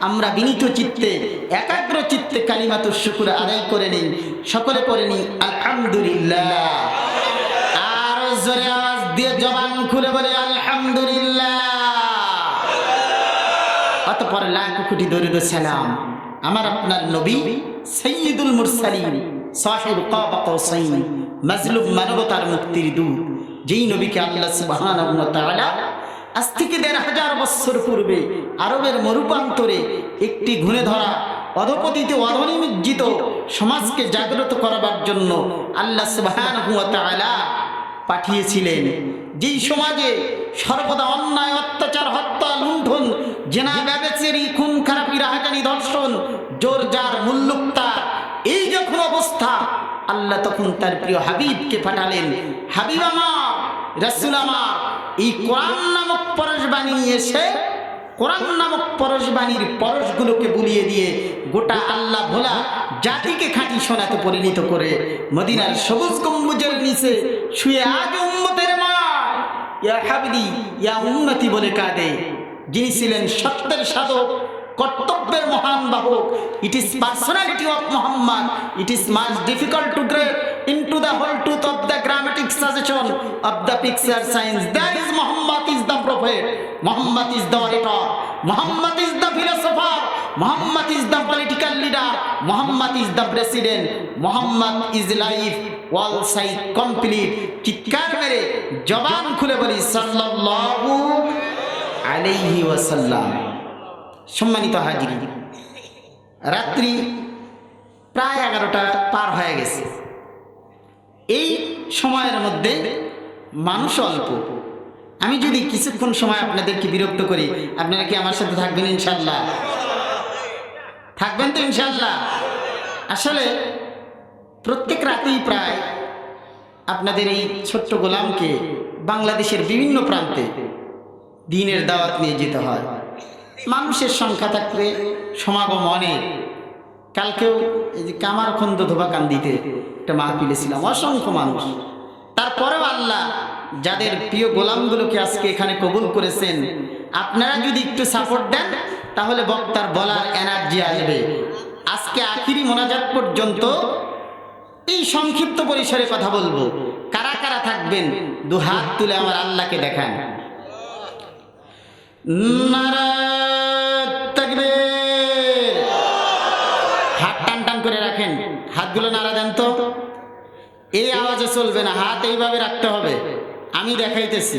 আমরা বিনীত চিত্তে, একাগ্র চিত্তে কালিমাতুর শুকুর আদায় করে নিন। সকলে পড়ে নিন, আলহামদুলিল্লাহ। আর জোরে আওয়াজ দিয়ে জবান খুলে বলে, আলহামদুলিল্লাহ। অতপর লাখ কোটি দরুদ সালাম। আমার আপনার নবী সৈয়দুল মুরসালিন, সাহেব কাবা কৌসাইন, মাজলুম মানবতার মুক্তির দূত, যেই নবীকে আল্লাহ তাআলা আজ থেকে দেড় হাজার বছর পূর্বে আরবের মরুপান্তরে একটি ঘুরে ধরা অধপতিতে অধনিমজ্জিত সমাজকে জাগ্রত করাবার জন্য আল্লাহ সুবহানাহু ওয়া পাঠিয়েছিলেন। যেই সমাজে সর্বদা অন্যায়, অত্যাচার, হত্যা, লুণ্ঠন, জেনা, ব্যবেচেরি, খুন, খারাপি, রাহাজানি দর্শন জোর যার মুল্লুকতা এই যখন অবস্থা, আল্লাহ তখন তার প্রিয় হাবিবকে পাঠালেন। হাবিব আমার, রসুল আমার এই কোরআন নামক পরশ বানিয়ে এসে কোরআন নামক পরশ পরশবাণীর পরশগুলোকে বুলিয়ে দিয়ে গোটা আল্লাহ ভোলা জাতিকে খাঁটি সোনাতে পরিণত করে মদিনার সবুজ গম্বুজের নিচে শুয়ে আজ উম্মতের মা ইয়া হাবিদি ইয়া উন্নতি বলে কাঁদে। যিনি ছিলেন সত্যের সাধক কর্তব্যের মহান বাহক it is personality of Mohammad it is much difficult to great into the whole truth of the grammatic suggestion of the picture science there is muhammad is the prophet muhammad is the orator muhammad is the philosopher muhammad is the political leader muhammad is the president muhammad is life all side complete চিৎকার মেরে জবান খুলে বলি সাল্লাল্লাহু আলাইহি ওয়াসাল্লাম সম্মানিত হাজির। রাত্রি প্রায় এগারোটা পার হয়ে গেছে। এই সময়ের মধ্যে মানুষ অল্প। আমি যদি কিছুক্ষণ সময় আপনাদেরকে বিরক্ত করি, আপনারা কি আমার সাথে থাকবেন ইনশাল্লাহ থাকবেন তো ইনশাল্লাহ আসলে প্রত্যেক রাতেই প্রায় আপনাদের এই ছোট্ট গোলামকে বাংলাদেশের বিভিন্ন প্রান্তে দিনের দাওয়াত নিয়ে যেতে হয়। মানুষের সংখ্যা থাকলে সমাগম অনেক কালকেও এই যে কামারখন্দ ধোবাকান্দিতে একটা মাহফিলে ছিলাম, অসংখ্য মানুষ। তারপরেও আল্লাহ যাদের প্রিয় গোলামগুলোকে আজকে এখানে কবুল করেছেন, আপনারা যদি একটু সাপোর্ট দেন, তাহলে বক্তার বলার এনার্জি আসবে। আজকে আখিরি মোনাজাত পর্যন্ত এই সংক্ষিপ্ত পরিসরে কথা বলব। কারা কারা থাকবেন, দু হাত তুলে আমার আল্লাহকে দেখান। হাত টান টান করে রাখেন। হাতগুলো নাড়া দেন তো। এই আওয়াজে চলবে না। হাত এইভাবে রাখতে হবে। আমি দেখাইতেছি।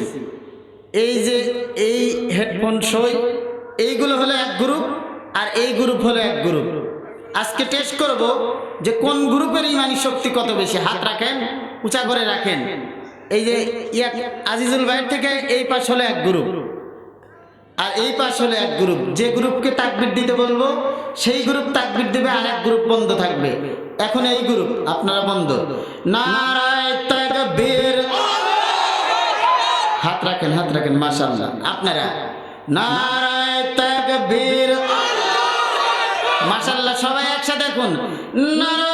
এই যে এই হেডফোন সই, এইগুলো হলো এক গ্রুপ আর এই গ্রুপ হলো এক গ্রুপ। আজকে টেস্ট করব যে কোন গ্রুপের ইমানি শক্তি কত বেশি। হাত রাখেন, উঁচা করে রাখেন। এই যে আজিজুল ভাইয়ের থেকে এই পাশ হলো এক গ্রুপ। আর এই পাশ হলো এক গ্রুপ। যে গ্রুপকে তাকবির দিতে বলব, সেই গ্রুপ তাকবির দেবে আর এক গ্রুপ বন্ধ থাকবে। এখন এই গ্রুপ, আপনারা বন্ধ। নারায় হাত রাখেন হাত রাখেন, মাশাআল্লাহ। আপনারা, নারায় তাকবীর। সবাই একসাথে দেখুন। নারায়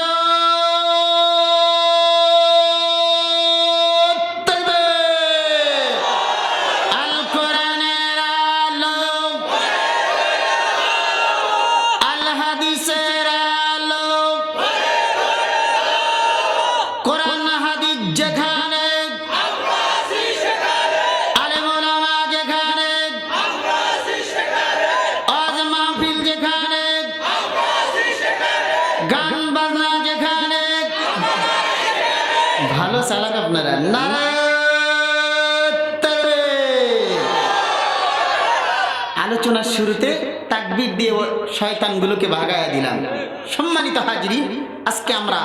আলোচনার শুরুতে তাকবির দিয়ে শয়তানগুলোকে ভাগায় দিলাম। সম্মানিত হাজরি আজকে আমরা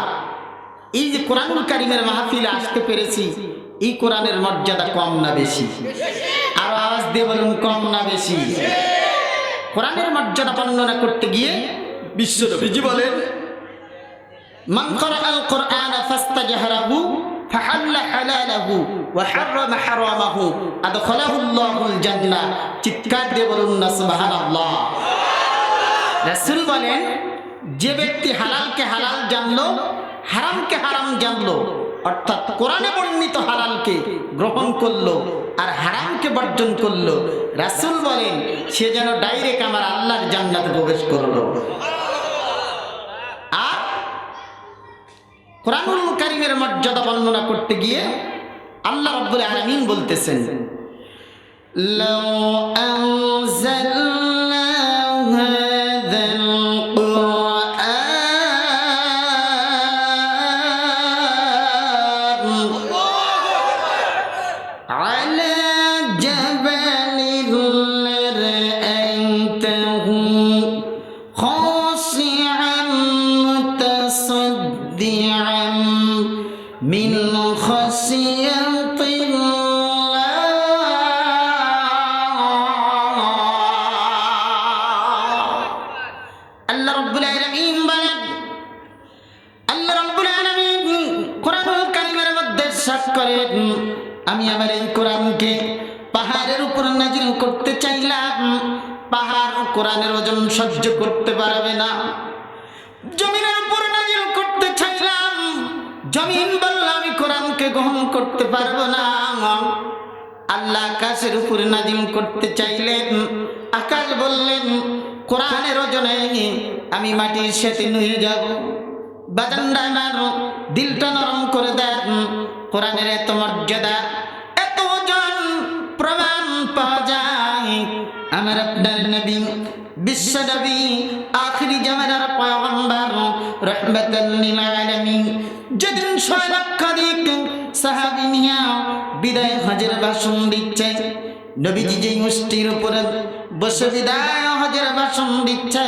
এই যে কোরআন কারিমের মাহফিলে আসতে পেরেছি এই কোরআনের মর্যাদা কম না বেশি? আর আওয়াজ দিয়ে বলুন কম না বেশি? কোরআনের মর্যাদা বর্ণনা করতে গিয়ে বিশ্ব বলেন। মাংকর আল কোরআন ফাস্তাজাহারাহু فحل حلاله وحرم حرامه أدخله الله الجنة চিৎকার দিয়ে বলুন না সুবহানাল্লাহ রাসূল বলেন যে ব্যক্তি হালালকে হালাল জানলো হারামকে হারাম জানলো অর্থাৎ কোরআনে বর্ণিত হালালকে গ্রহণ করলো আর হারামকে বর্জন করলো রাসূল বলেন সে যেন ডাইরেক্ট আমার আল্লাহর জান্নাতে প্রবেশ করলো কোরআনুল কারিমের মর্যাদা বর্ণনা করতে গিয়ে আল্লাহ রাব্বুল আলামিন বলতেছেন لو أنزلنا هذا القرآن على جبل আল্লাহ রব্বুল আলামিন বলেন, আল্লাহ রব্বুল আলামিন মধ্যে সাত করেন, আমি আমার এই কোরআনকে পাহাড়ের উপর নাজিল করতে চাইলাম, পাহাড় কোরআনের ওজন সহ্য করতে পারবে না। জমিনের উপর নাজিল করতে চাইলাম, জমিন বলল আমি কোরআনকে গ্রহণ করতে পারব না। আল্লাহ আকাশের উপরে নাজিল করতে চাইলেন। আকাশ বললেন, কোরআনের ওজনে আমি মাটির সাথে নুয়ে যাব। বাজানটা আমার দিলটা নরম করে দেন। কোরআনের এত মর্যাদা, এত ওজন প্রমাণ পাওয়া যায়। আমার আপনার নবী, বিশ্ব নবী, আখরি জামানার পয়গম্বর, রহমাতাল লিল আলামিন। যেদিন ছয় লক্ষাধিক সাহাবী নিয়া বিদায় হজের ভাষণ দিচ্ছে। নবীজি যেই মুষ্টির উপরে বসে বিদায় হজের ভাষণ দিচ্ছে।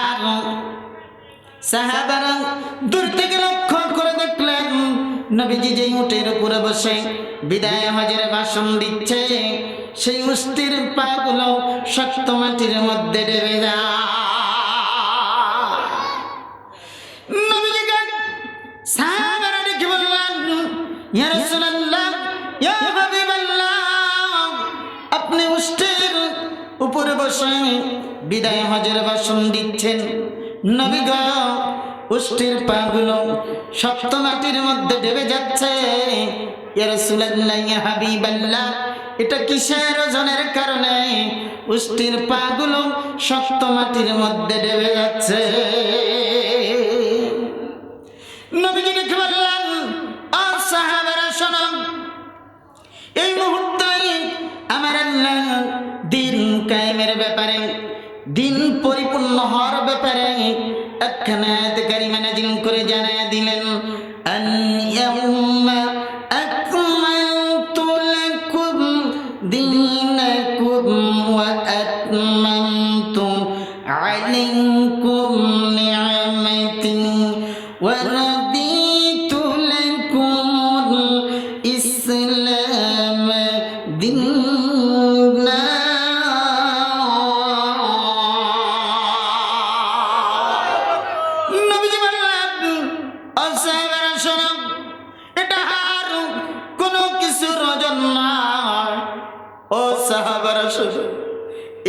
আর সাহাবারা দূর থেকে লক্ষ্য করে দেখলেন, নবীজি যেই উটের উপরে বসে বিদায় হজের ভাষণ দিচ্ছে, সেই মুষ্টির পাগুলো শক্ত মাটির মধ্যে ডেবে যায়। আপনি উষ্টের উপরে বসে বিদায় হজের ভাষণ দিচ্ছেন। নবী গো উষ্টের পাগুলো শক্ত মাটির মধ্যে ডেবে যাচ্ছে। এটা কিসের ওজনের কারণে? উষ্টির পাগুলো শক্ত মাটির মধ্যে ডেবে যাচ্ছে। নবীজি দিন পরিপূর্ণ হওয়ার ব্যাপারে একখানে আয়াতকারী মানে দিন করে জানিয়ে দিলেন আনিয়াউমা আকমালতু লাকুম দিন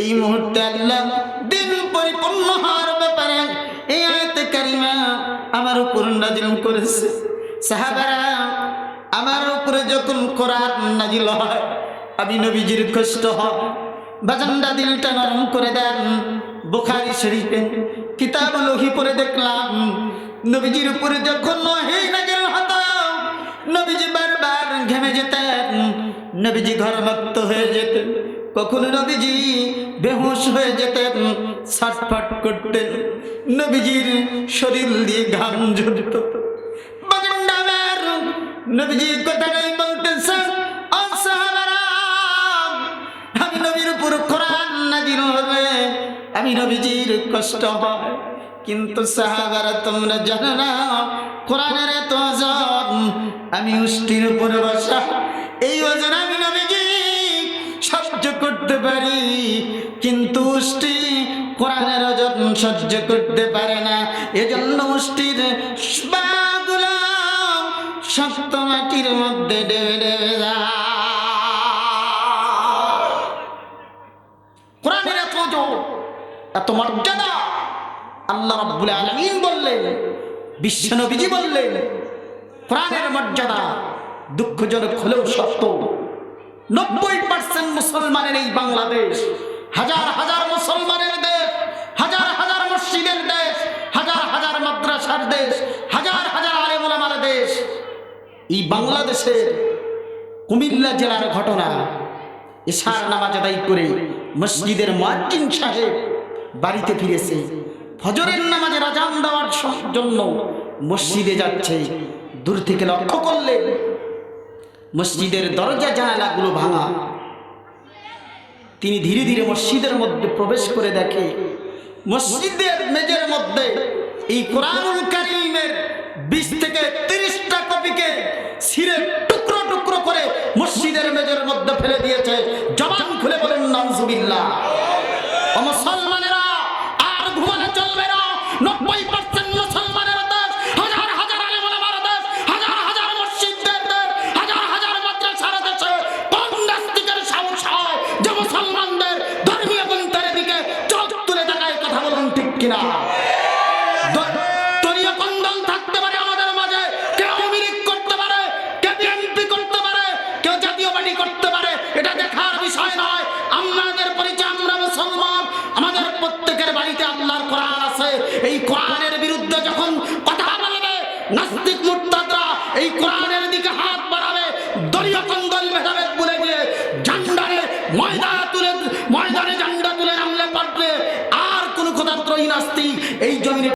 এই মুহূর্তে আল্লাহ দিন পরিপূর্ণ হওয়ার ব্যাপারে এই আয়তে কারিমা আমার উপর নাজিল করেছে। সাহাবারা আমার উপরে যখন কোরআন নাজিল হয়, আমি নবীজির কষ্ট হয়, বাজানটা দিলটা নরম করে দেন, বুখারি শরীফে কিতাব লোহি পরে দেখলাম, নবীজির উপরে যখন নহে নাজিল হতো, নবীজি বারবার ঘেমে যেতেন, নবীজি ঘরমত্ত হয়ে যেতেন। কখনো নবীজি বেহুশ হয়ে যেতেন, ছটফট করতেন। নবীজির শরীর দিয়ে ঘাম ঝরত। নবীজি কথাটাই বলতেছেন ও আমি নবীর উপর কোরআন নাজিল হবে, আমি নবীজির কষ্ট হয় কিন্তু সাহাবারা, তোমরা জানো না, কোরআনের এত ওজন, আমি উষ্টির উপরে বসা। এই ওজন আমি সহ্য করতে পারি, কিন্তু উষ্টি কোরআনের ওজন সহ্য করতে পারে না। এজন্য উষ্টির শক্ত মাটির মধ্যে ডেবে ডেবে কোরআনের এত এত মর্যাদা। আল্লাহ রাব্বুল আলামিন বললেন বিশ্বনবীজি বললেন, কোরআনের মর্যাদা দুঃখজনক হলেও সত্য। নব্বই পার্সেন্ট মুসলমানের এই বাংলাদেশ, হাজার হাজার মুসলমানের দেশ, হাজার হাজার মসজিদের দেশ, হাজার হাজার মাদ্রাসার দেশ, হাজার হাজার আলেমার দেশ। এই বাংলাদেশের কুমিল্লা জেলার ঘটনা এশার নামাজ আদায় করে মসজিদের মুয়াজ্জিন সাহেব বাড়িতে ফিরেছে। ফজরের নামাজের আজান দেওয়ার জন্য মসজিদে যাচ্ছে। দূর থেকে লক্ষ্য করলে মসজিদের দরজা জানালাগুলো ভাঙা। তিনি ধীরে ধীরে মসজিদের মধ্যে প্রবেশ করে দেখে, মসজিদের মেজের মধ্যে এই কোরআনুল কারিমের বিশ থেকে তিরিশটা কপিকে ছিঁড়ে টুকরো টুকরো করে মসজিদের মেজের মধ্যে ফেলে দিয়েছে। জবান খুলে বলেন নামজুবিল্লাহ ও মুসলমানেরা, আর ঘুমানো চলবে না। নব্বই এই কোরআনের